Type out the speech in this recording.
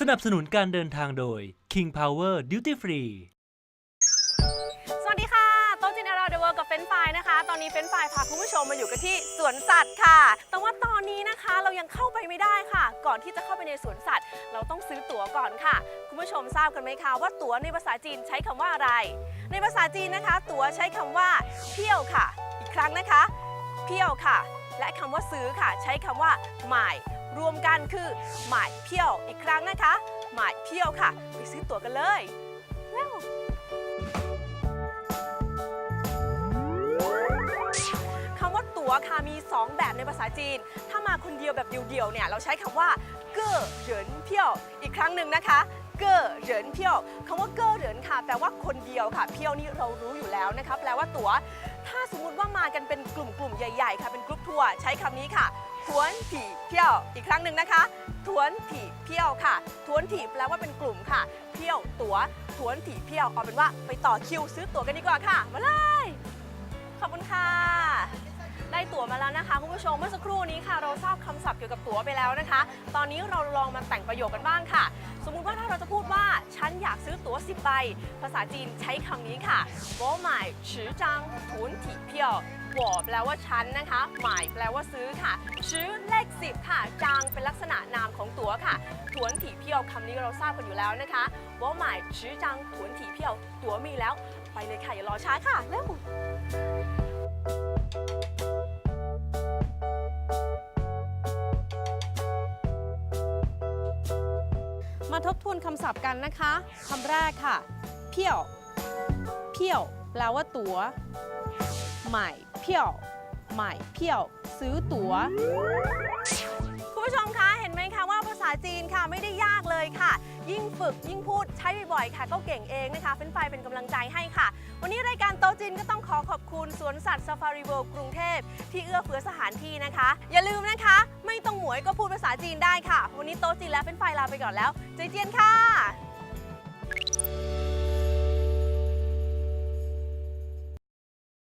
สนับสนุนการเดินทางโดย King Power Duty Free สวัสดีค่ะ โต๊ะจินอาราเดเวิร์กับเฟรนฟายนะคะ ตอนนี้เฟรนฟายพาคุณผู้ชมมาอยู่กันที่สวนสัตว์ค่ะ แต่ว่าตอนนี้นะคะเรายังเข้าไปไม่ได้ค่ะ ก่อนที่จะเข้าไปในสวนสัตว์ เราต้องซื้อตั๋วก่อนค่ะ คุณผู้ชมทราบกันไหมคะว่าตั๋วในภาษาจีนใช้คำว่าอะไร ในภาษาจีนนะคะ ตั๋วใช้คำว่าเที่ยวค่ะ อีกครั้งนะคะเที่ยวค่ะ และคำว่าซื้อค่ะ ใช้คำว่าหมายรวมกันคือหมายเที่ยวอีกครั้งนะคะ หมายเที่ยวค่ะ ไปซื้อตั๋วกันเลยเร็วคำว่าตั๋วค่ะมี 2 แบบในภาษาจีน ถ้ามาคนเดียวแบบเดียวๆเนี่ยเราใช้คำว่าเก้อเหรินเพียวอีกครั้งหนึ่งนะคะเก้อเหรินเพียวคำว่าเก้อเหรินค่ะแปลว่าคนเดียวค่ะ เพียวนี่เรารู้อยู่แล้วนะคะแปลว่าตั๋ว ถ้าสมมุติว่ามากันเป็นกลุ่มๆใหญ่ๆ ค่ะ เป็นกรุ๊ปทัวร์ใช้คำนี้ค่ะทวนถี่เพียวอีกครั้งหนึ่งนะคะทวนถี่เพียวค่ะทวนถี่แปลว่าเป็นกลุ่มค่ะเพียวตั๋วทวนถี่เพียวเอาเป็นว่าไปต่อคิวซื้อตั๋วกันดีกว่าค่ะ มาเลย ขอบคุณค่ะ ได้ตั๋วมาแล้วนะคะคุณผู้ชมเมื่อสักครู่นี้ค่ะ เราทราบ กี่ยวกับตั๋วไปแล้วนะคะ ตอนนี้เราลองมาแต่งประโยคกันบ้างค่ะ สมมุติว่าถ้าเราจะพูดว่า ฉันอยากซื้อตั๋ว10ใบ ภาษาจีนใช้คำนี้ค่ะโบหมายชื่อจังทุนถีเพียวหัวแปลว่าชั้นนะคะ หมายแปลว่าซื้อค่ะ ชื้อเลขสิบค่ะ จางเป็นลักษณะนามของตั๋วค่ะถวนถี่เพียวคำนี้เราทราบกันอยู่แล้วนะคะว่าหมายชื้อจางถวนถี่เพียว ตั๋วมีแล้ว ไปเลยค่ะอย่ารอช้าค่ะ เร็ว มาทบทวนคำศัพท์กันนะคะคำแรกค่ะ เพี้ยว เพี้ยว แปลว่าตั๋ว ใหม่ เพี้ยว ใหม่ เพี้ยว ซื้อตั๋ว คุณผู้ชมคะ เห็นไหมคะว่าภาษาจีนค่ะไม่ได้ยาก ยิ่งฝึกยิ่งพูดใช้บ่อยๆค่ะ ก็เก่งเองนะคะ เป็นไฟเป็นกำลังใจให้ค่ะ วันนี้รายการโตะจีนก็ต้องขอขอบคุณสวนสัตว์ซาฟารีเวิลด์กรุงเทพที่เอื้อเฟื้อสถานที่นะคะ อย่าลืมนะคะ ไม่ต้องหมวยก็พูดภาษาจีนได้ค่ะ วันนี้โตะจีนและเป็นไฟลาไปก่อนแล้วเจเจียนค่ะ